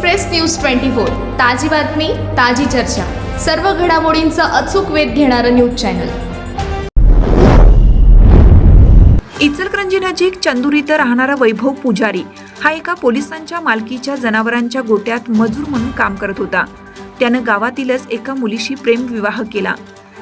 Express news twenty four ताजी बातमी ताजी चर्चा. सर्व घडामोडींचा अचूक वेध घेणारं न्यूज चॅनल. इचलकरंजी नजीक चंदूर इथं राहणारा वैभव पुजारी हा एका पोलिसांच्या मालकीच्या जनावरांच्या गोट्यात मजूर म्हणून काम करत होता. त्यानं गावातीलच एका मुलीशी प्रेम विवाह केला.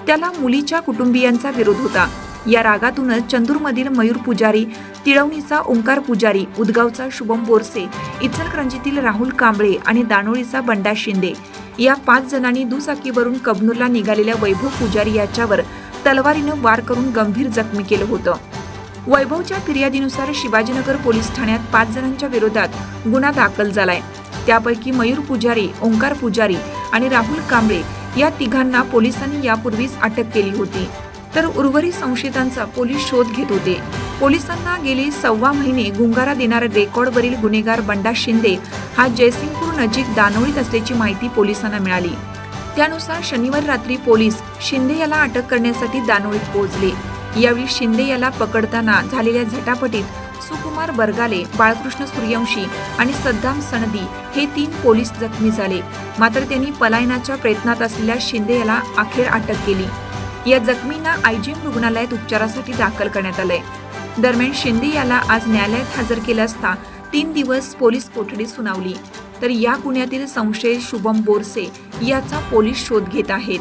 त्याला मुलीच्या कुटुंबियांचा विरोध होता. या रागातूनच चंदूरमधील मयूर पुजारी तिळवणीचा ओंकार पुजारी उदगावचा शुभम बोरसे इचलकरंजीतील राहुल कांबळे आणि दानोळीचा बंडा शिंदे या पाच जणांनी दुचाकीवरून कबनूरला निघालेल्या वैभव पुजारी याच्यावर तलवारीनं वार करून गंभीर जखमी केलं होतं. वैभवच्या फिर्यादीनुसार शिवाजीनगर पोलीस ठाण्यात पाच जणांच्या विरोधात गुन्हा दाखल झालाय. त्यापैकी मयूर पुजारी ओंकार पुजारी आणि राहुल कांबळे या तिघांना पोलिसांनी यापूर्वीच अटक केली होती. तर उर्वरित संशयितांचा पोलीस शोध घेत होते. पोलिसांना गेली सव्वा महिने गुंगारा देणारा रेकॉर्डवरील गुन्हेगार बंडा शिंदे हा जयसिंगपूर नजीक दानोळीत असल्याची माहिती पोलिसांना मिळाली. त्यानुसार शनिवार रात्री पोलीस शिंदे याला अटक करण्यासाठी दानोळीत पोहोचले. यावेळी शिंदे याला पकडताना झालेल्या झटापटीत सुकुमार बरगाले बाळकृष्ण सूर्यवंशी आणि सद्दाम सनदी हे तीन पोलीस जखमी झाले. मात्र त्यांनी पलायनाच्या प्रयत्नात असलेल्या शिंदे याला अखेर अटक केली. या जखमींना आयजीएम रुग्णालयात उपचारासाठी दाखल करण्यात आलंय. दरम्यान शिंदे याला आज न्यायालयात हजर केलं असता तीन दिवस पोलीस कोठडी सुनावली. तर या गुन्ह्यातील संशयित शुभम बोरसे याचा पोलीस शोध घेत आहेत.